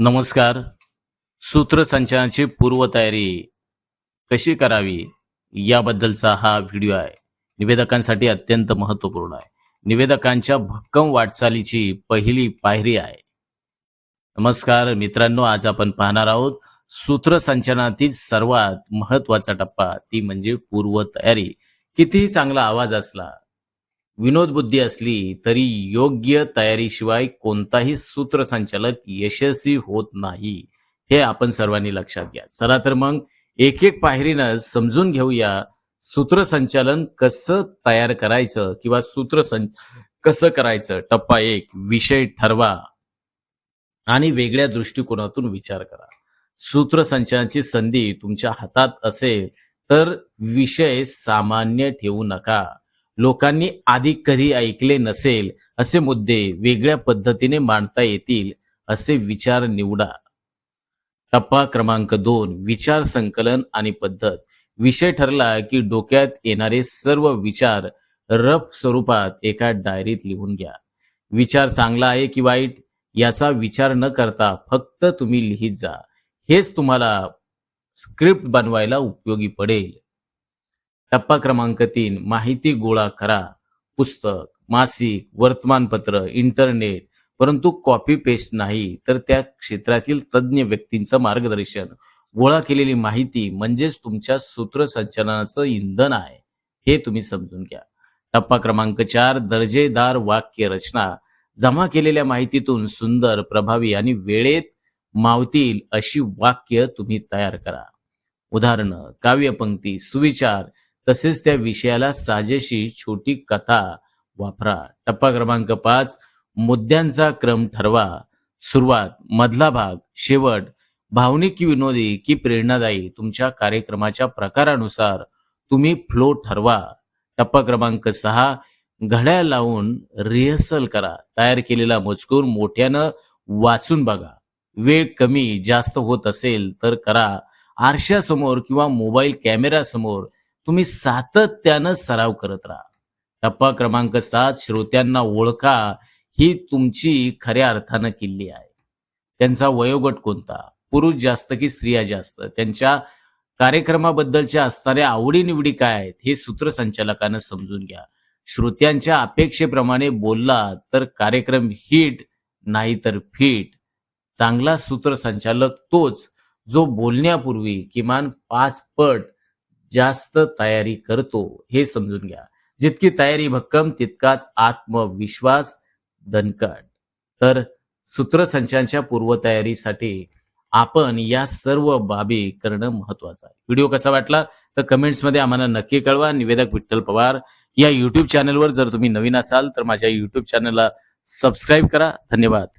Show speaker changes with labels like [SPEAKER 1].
[SPEAKER 1] नमस्कार. सूत्रसंचलनाची पूर्वतयारी कशी करावी याबद्दलचा हा व्हिडिओ आहे. निवेदकांसाठी अत्यंत महत्त्वपूर्ण आहे. निवेदकांच्या भक्कम वाटचालीची पहिली पायरी आहे. नमस्कार मित्रांनो आज आपण पाहणार आहोत सूत्रसंचलनातील सर्वात महत्त्वाचा टप्पा ती म्हणजे पूर्वतयारी. कितीही चांगला आवाज असला विनोद बुद्धी असली तरी योग्य तयारीशिवाय कोणताही सूत्रसंचालक यशस्वी होत नाही. हे आपण सर्वांनी लक्षात घ्या. चला तर मग एक एक पायरीनं समजून घेऊया सूत्रसंचालन कसं तयार करायचं किंवा सूत्रसं कसं करायचं? टप्पा एक विषय ठरवा आणि वेगळ्या दृष्टिकोनातून विचार करा. सूत्रसंचालनाची संधी तुमच्या हातात असेल तर विषय सामान्य ठेवू नका. लोकांनी आधी कधी ऐकले नसेल असे मुद्दे वेगळ्या पद्धतीने मांडता येतील असे विचार निवडा. टप्पा क्रमांक दोन विचार संकलन आणि पद्धत. विषय ठरला की डोक्यात येणारे सर्व विचार रफ स्वरूपात एका डायरीत लिहून घ्या. विचार चांगला आहे की वाईट याचा विचार न करता फक्त तुम्ही लिहित जा. हेच तुम्हाला स्क्रिप्ट बनवायला उपयोगी पडेल. टप्पा क्रमांक तीन माहिती गोळा करा. पुस्तक मासिक वर्तमानपत्र इंटरनेट परंतु कॉपी पेस्ट नाही तर त्या क्षेत्रातील तज्ज्ञ व्यक्तींचं मार्गदर्शन. गोळा केलेली माहिती म्हणजेच तुमच्या सूत्रसंचलनाचं इंधन आहे हे तुम्ही समजून घ्या. टप्पा क्रमांक चार दर्जेदार वाक्य रचना. जमा केलेल्या माहितीतून सुंदर प्रभावी आणि वेळेत मावतील अशी वाक्य तुम्ही तयार करा. उदाहरणं काव्यपंक्ती सुविचार तसेच त्या विषयाला साजेशी छोटी कथा वापरा. टप्पा क्रमांक पाच मुद्द्यांचा क्रम ठरवा. सुरुवात मधला भाग शेवट भावनिक की विनोदी की प्रेरणादायी तुमच्या कार्यक्रमाच्या प्रकारानुसार तुम्ही फ्लो ठरवा. टप्पा क्रमांक सहा घड्याळ लावून रिहर्सल करा. तयार केलेला मजकूर मोठ्यानं वाचून बघा. वेळ कमी जास्त होत असेल तर करा. आरशासमोर किंवा मोबाईल कॅमेऱ्यासमोर तुम्ही सातत्यानं सराव करत राहा. टप्पा क्रमांक सात श्रोत्यांना ओळखा. ही तुमची खऱ्या अर्थानं किल्ली आहे. त्यांचा वयोगट कोणता? पुरुष जास्त की स्त्रिया जास्त? त्यांच्या कार्यक्रमाबद्दलच्या असणाऱ्या आवडीनिवडी काय आहेत? हे सूत्रसंचालकानं समजून घ्या. श्रोत्यांच्या अपेक्षेप्रमाणे बोलला तर कार्यक्रम हिट नाही तर फिट. चांगला सूत्रसंचालक तोच जो बोलण्यापूर्वी किमान पाच पट जास्त तयारी करतो हे समजून घ्या. जितकी तयारी भक्कम तितकाच आत्मविश्वास दणकट तर सूत्रसंचांच्या पूर्वतयारीसाठी आपण या सर्व बाबी करणं महत्वाचं आहे. व्हिडिओ कसा वाटला? तर कमेंट्समध्ये आम्हाला नक्की कळवा. निवेदक विठ्ठल पवार या युट्यूब चॅनलवर जर तुम्ही नवीन असाल तर माझ्या युट्यूब चॅनलला सबस्क्राईब करा. धन्यवाद.